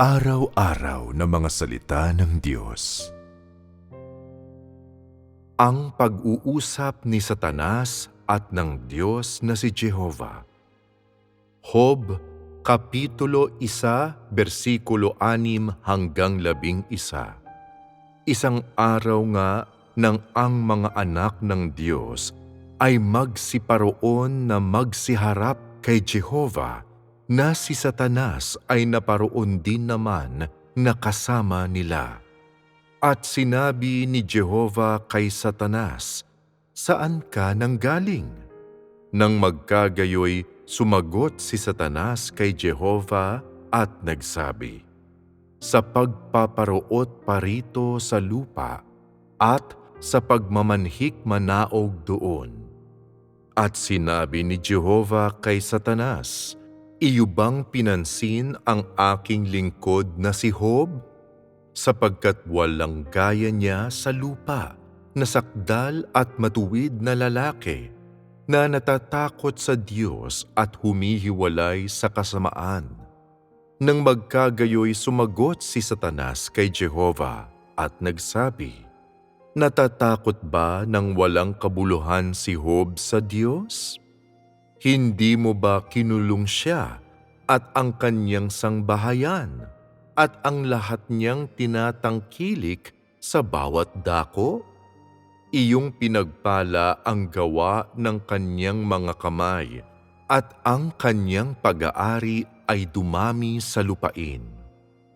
Araw-araw na mga salita ng Diyos. Ang pag-uusap ni Satanas at ng Diyos na si Jehova. Hob, Kapitulo 1, versikulo 6 hanggang 11. Isang araw nga nang ang mga anak ng Diyos ay magsiparoon na magsiharap kay Jehova na si Satanas ay naparoon din naman na kasama nila. At sinabi ni Jehova kay Satanas, Saan ka nanggaling? Nang magkagayoy, sumagot si Satanas kay Jehova at nagsabi, Sa pagpaparoot parito sa lupa at sa pagmamanhik manaog doon. At sinabi ni Jehova kay Satanas, Iyo bang pinansin ang aking lingkod na si Hob? Sapagkat walang gaya niya sa lupa, nasakdal at matuwid na lalaki, na natatakot sa Diyos at humihiwalay sa kasamaan. Nang magkagayoy sumagot si Satanas kay Jehova at nagsabi, Natatakot ba ng walang kabuluhan si Hob sa Diyos? Hindi mo ba kinulong siya at ang kanyang sangbahayan at ang lahat niyang tinatangkilik sa bawat dako? Iyong pinagpala ang gawa ng kanyang mga kamay at ang kanyang pag-aari ay dumami sa lupain.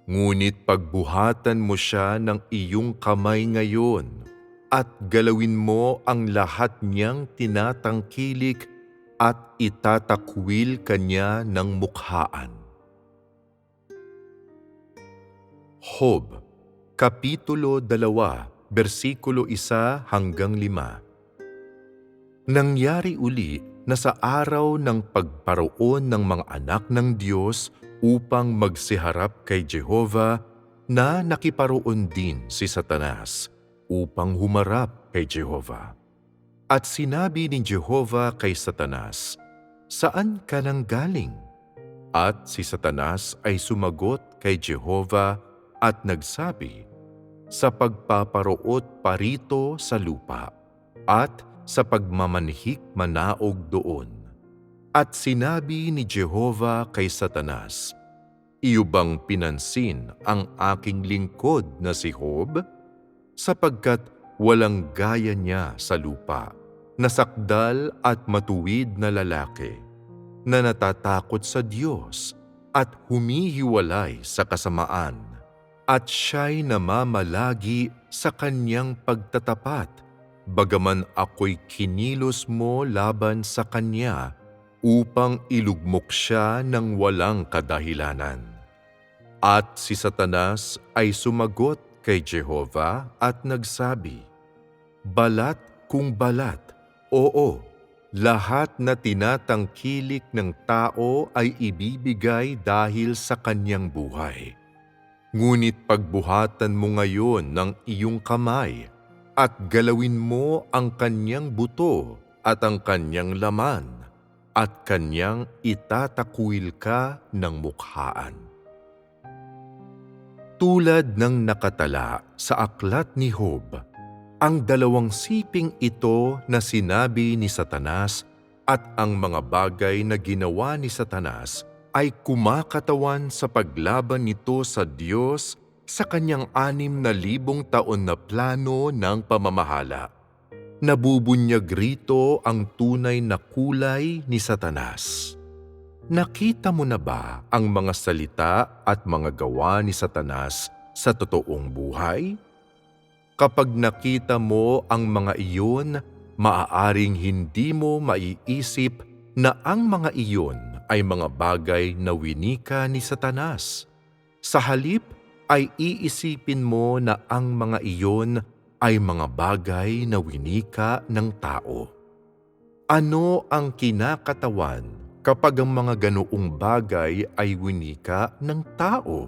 Ngunit pagbuhatan mo siya ng iyong kamay ngayon at galawin mo ang lahat niyang tinatangkilik at itatakwil kanya ng mukhaan. Hob, Kapitulo 2, versikulo 1 hanggang 5 Nangyari uli na sa araw ng pagparoon ng mga anak ng Diyos upang magsiharap kay Jehova na nakiparoon din si Satanas upang humarap kay Jehova. At sinabi ni Jehova kay Satanas, Saan ka nang galing? At si Satanas ay sumagot kay Jehova at nagsabi, Sa pagpaparoot parito sa lupa at sa pagmamanhik manaog doon. At sinabi ni Jehova kay Satanas, Iyo bang pinansin ang aking lingkod na si Hob? Sapagkat walang gaya niya sa lupa, nasakdal at matuwid na lalaki, na natatakot sa Diyos at humihiwalay sa kasamaan, at siya'y namamalagi sa kanyang pagtatapat, bagaman ako'y kinilos mo laban sa kanya upang ilugmok siya ng walang kadahilanan. At si Satanas ay sumagot kay Jehova at nagsabi, Balat kung balat, oo, lahat na tinatangkilik ng tao ay ibibigay dahil sa kanyang buhay. Ngunit pagbuhatan mo ngayon ng iyong kamay at galawin mo ang kanyang buto at ang kanyang laman at kanyang itatakwil ka ng mukhaan. Tulad ng nakatala sa aklat ni Hob, ang dalawang siping ito na sinabi ni Satanas at ang mga bagay na ginawa ni Satanas ay kumakatawan sa paglaban nito sa Diyos sa kanyang anim na libong taon na plano ng pamamahala. Nabubunyag rito ang tunay na kulay ni Satanas. Nakita mo na ba ang mga salita at mga gawa ni Satanas sa totoong buhay? Kapag nakita mo ang mga iyon, maaaring hindi mo maiisip na ang mga iyon ay mga bagay na winika ni Satanas. Sa halip ay iisipin mo na ang mga iyon ay mga bagay na winika ng tao. Ano ang kinakatawan kapag ang mga ganoong bagay ay winika ng tao.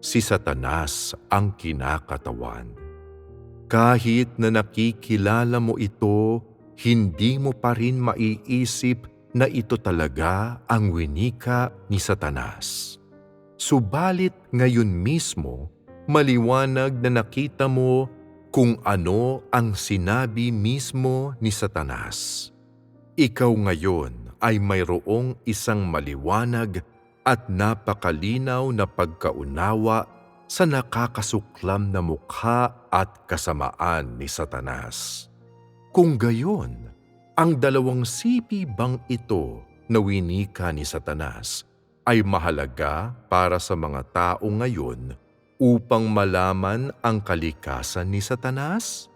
Si Satanas ang kinakatawan. Kahit na nakikilala mo ito, hindi mo pa rin maiisip na ito talaga ang winika ni Satanas. Subalit ngayon mismo, maliwanag na nakita mo kung ano ang sinabi mismo ni Satanas. Ikaw ngayon ay mayroong isang maliwanag at napakalinaw na pagkaunawa sa nakakasuklam na mukha at kasamaan ni Satanas. Kung gayon, ang dalawang sipi bang ito na winika ni Satanas ay mahalaga para sa mga tao ngayon upang malaman ang kalikasan ni Satanas?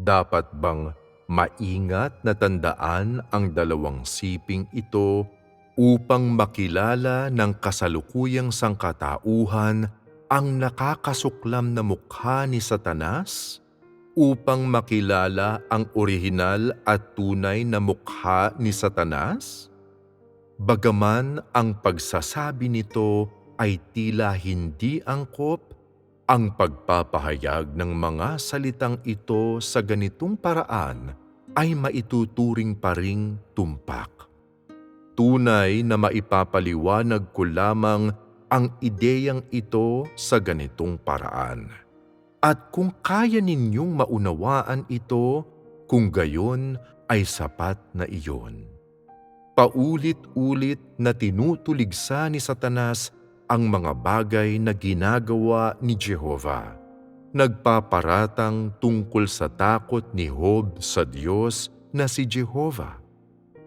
Dapat bang maingat na tandaan ang dalawang siping ito upang makilala ng kasalukuyang sangkatauhan ang nakakasuklam na mukha ni Satanas? Upang makilala ang orihinal at tunay na mukha ni Satanas? Bagaman ang pagsasabi nito ay tila hindi angkop, ang pagpapahayag ng mga salitang ito sa ganitong paraan ay maituturing pa ring tumpak. Tunay na maipapaliwanag ko lamang ang ideyang ito sa ganitong paraan. At kung kaya ninyong maunawaan ito, kung gayon ay sapat na iyon. Paulit-ulit na tinutuligsa ni Satanas ang mga bagay na ginagawa ni Jehova. Nagpaparatang tungkol sa takot ni Job sa Diyos na si Jehova.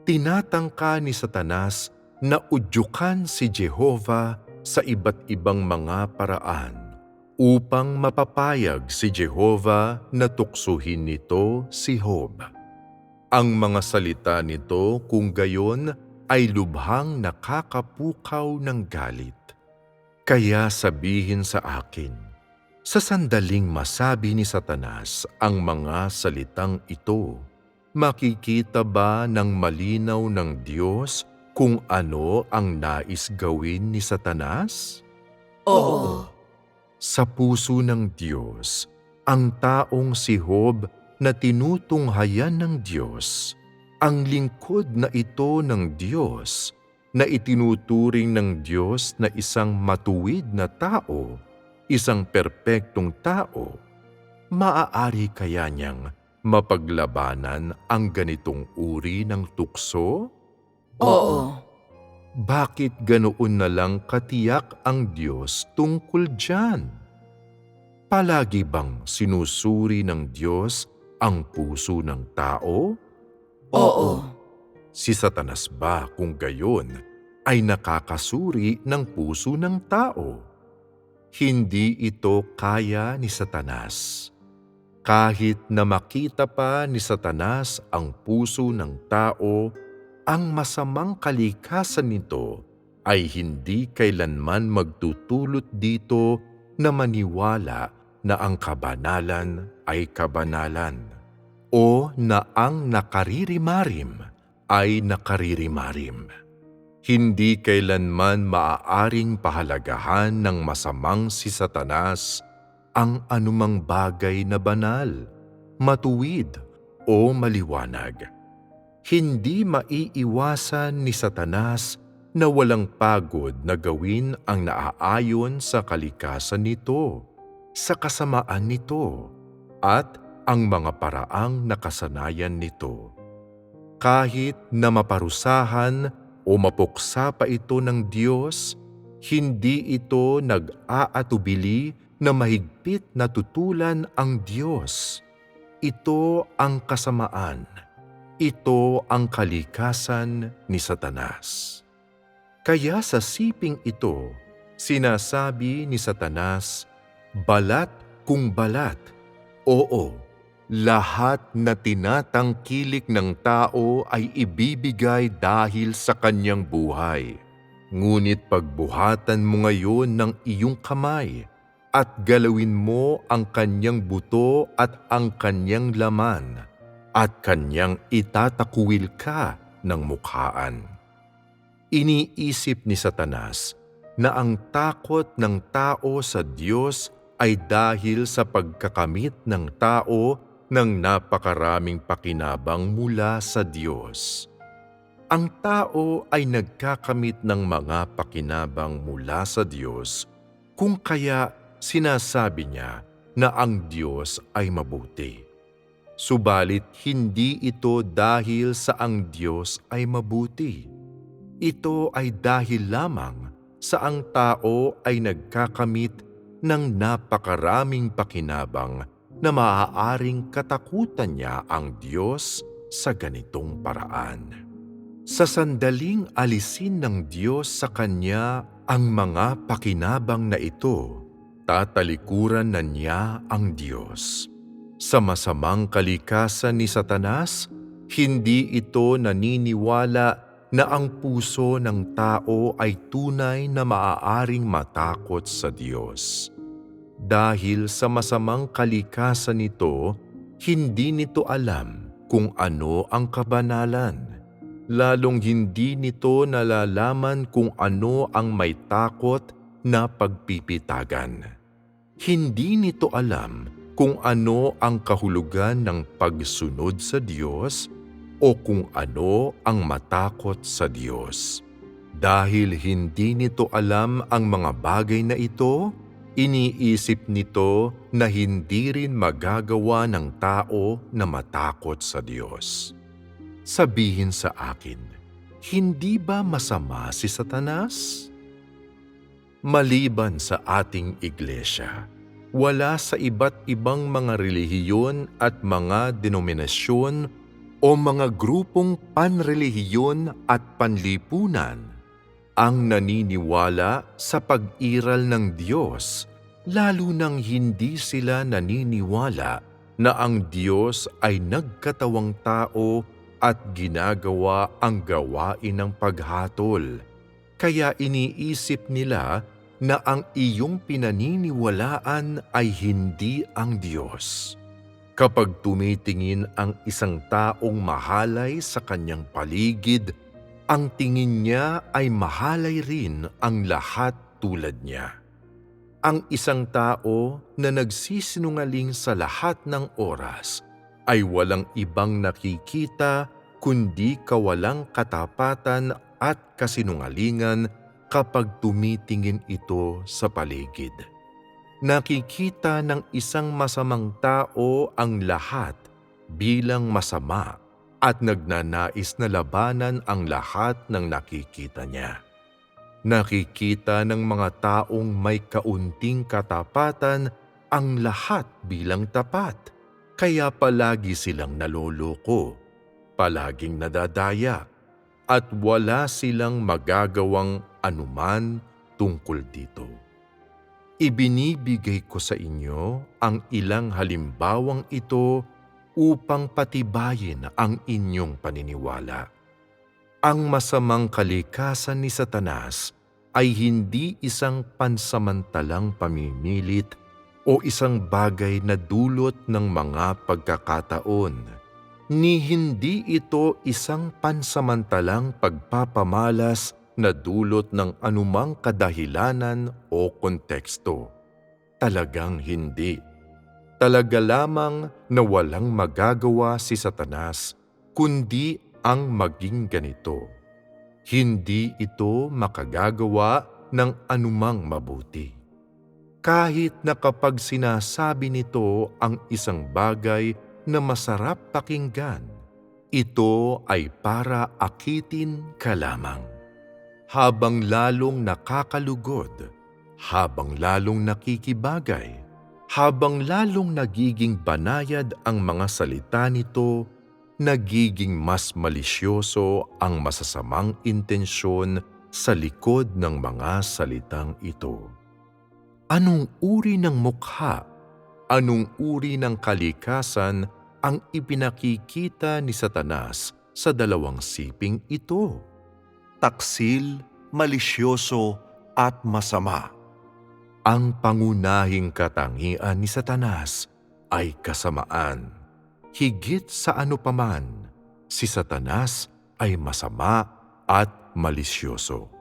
Tinatangka ni Satanas na udyukan si Jehova sa iba't ibang mga paraan upang mapapayag si Jehova na tuksuhin nito si Job. Ang mga salita nito kung gayon ay lubhang nakakapukaw ng galit. Kaya sabihin sa akin, sa sandaling masabi ni Satanas ang mga salitang ito, makikita ba ng malinaw ng Diyos kung ano ang nais gawin ni Satanas? Oo. Sa puso ng Diyos, ang taong si Job na tinutunghayan ng Diyos, ang lingkod na ito ng Diyos na itinuturing ng Diyos na isang matuwid na tao, isang perpektong tao, maaari kaya niyang mapaglabanan ang ganitong uri ng tukso? Oo. Bakit ganoon na lang katiyak ang Diyos tungkol dyan? Palagi bang sinusuri ng Diyos ang puso ng tao? Oo. Si Satanas ba kung gayon ay nakakasuri ng puso ng tao? Hindi ito kaya ni Satanas. Kahit na makita pa ni Satanas ang puso ng tao, ang masamang kalikasan nito ay hindi kailanman magtutulot dito na maniwala na ang kabanalan ay kabanalan o na ang nakaririmarim ay nakaririmarim. Hindi kailanman maaaring pahalagahan ng masamang si Satanas ang anumang bagay na banal, matuwid o maliwanag. Hindi maiiwasan ni Satanas na walang pagod na gawin ang naaayon sa kalikasan nito, sa kasamaan nito, at ang mga paraang nakasanayan nito. Kahit na maparusahan o mapuksa pa ito ng Diyos, hindi ito nag-aatubili na mahigpit na tutulan ang Diyos. Ito ang kasamaan. Ito ang kalikasan ni Satanas. Kaya sa siping ito, sinasabi ni Satanas, balat kung balat, oo, lahat na tinatangkilik ng tao ay ibibigay dahil sa kanyang buhay. Ngunit pagbuhatan mo ngayon ng iyong kamay at galawin mo ang kanyang buto at ang kanyang laman at kanyang itatakuwil ka ng mukhaan. Iniisip ni Satanas na ang takot ng tao sa Diyos ay dahil sa pagkakamit ng tao ng napakaraming pakinabang mula sa Diyos. ang tao ay nagkakamit ng mga pakinabang mula sa Diyos kung kaya sinasabi niya na ang Diyos ay mabuti. Subalit hindi ito dahil sa ang Diyos ay mabuti. Ito ay dahil lamang sa ang tao ay nagkakamit ng napakaraming pakinabang na maaaring katakutan niya ang Diyos sa ganitong paraan. Sa sandaling alisin ng Diyos sa kanya ang mga pakinabang na ito, tatalikuran na niya ang Diyos. Sa masamang kalikasan ni Satanas, hindi ito naniniwala na ang puso ng tao ay tunay na maaaring matakot sa Diyos. Dahil sa masamang kalikasan nito, hindi nito alam kung ano ang kabanalan. Lalong hindi nito nalalaman kung ano ang may takot na pagpipitagan. Hindi nito alam kung ano ang kahulugan ng pagsunod sa Diyos o kung ano ang matakot sa Diyos. Dahil hindi nito alam ang mga bagay na ito, iniisip nito na hindi rin magagawa ng tao na matakot sa Diyos. Sabihin sa akin, hindi ba masama si Satanas? Maliban sa ating iglesia, wala sa iba't ibang mga relihiyon at mga denominasyon o mga grupong panrelihiyon at panlipunan ang naniniwala sa pag-iral ng Diyos, lalo nang hindi sila naniniwala na ang Diyos ay nagkatawang tao at ginagawa ang gawain ng paghatol. Kaya iniisip nila na ang iyong pinaniniwalaan ay hindi ang Diyos. Kapag tumitingin ang isang taong mahalay sa kanyang paligid, ang tingin niya ay mahalay rin ang lahat tulad niya. Ang isang tao na nagsisinungaling sa lahat ng oras ay walang ibang nakikita kundi kawalang katapatan at kasinungalingan kapag tumitingin ito sa paligid. Nakikita ng isang masamang tao ang lahat bilang masama at nagnanais na labanan ang lahat ng nakikita niya. Nakikita ng mga taong may kaunting katapatan ang lahat bilang tapat kaya palagi silang naloloko, palaging nadadaya, at wala silang magagawang anuman tungkol dito. Ibinibigay ko sa inyo ang ilang halimbawang ito upang patibayin ang inyong paniniwala. Ang masamang kalikasan ni Satanas ay hindi isang pansamantalang pamimilit o isang bagay na dulot ng mga pagkakataon, ni hindi ito isang pansamantalang pagpapamalas na dulot ng anumang kadahilanan o konteksto. Talagang hindi. Talaga lamang na walang magagawa si Satanas kundi ang maging ganito. Hindi ito makagagawa ng anumang mabuti kahit na kapag sinasabi nito ang isang bagay na masarap pakinggan, ito ay para akitin ka lamang. Habang lalong nakakalugod, habang lalong nakikibagay, habang lalong nagiging banayad ang mga salita nito, nagiging mas malisyoso ang masasamang intensyon sa likod ng mga salitang ito. Anong uri ng mukha, anong uri ng kalikasan ang ipinakikita ni Satanas sa dalawang siping ito? Taksil, malisyoso at masama. Ang pangunahing katangian ni Satanas ay kasamaan. Higit sa ano paman, si Satanas ay masama at malisyoso.